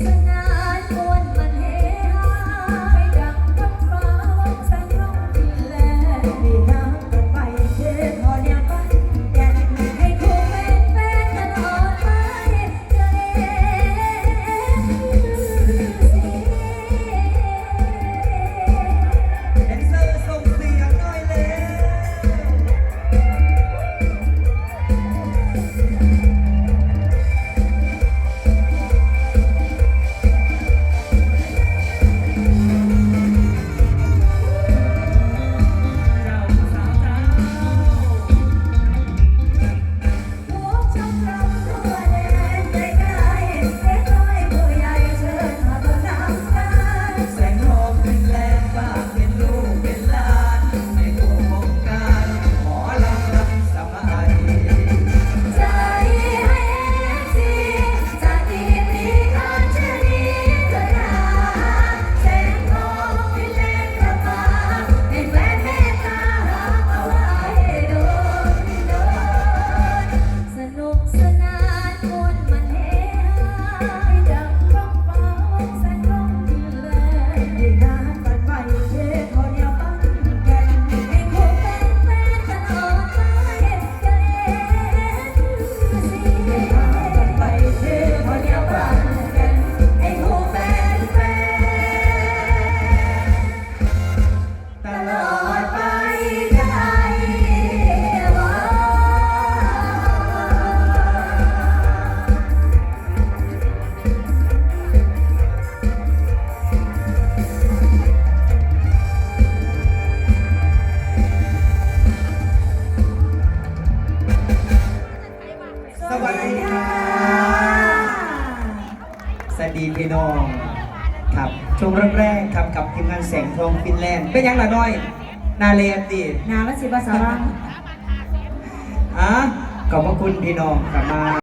Yes. สวัสดีพี่น้อง ครับช่วงแรกๆครับกับทีมงานแสงทองฟินแลนด์เป็นยังไงน้อย นาเลนดีนาลสิบาสารังอะขอบพระคุณพี่น้องกลับมา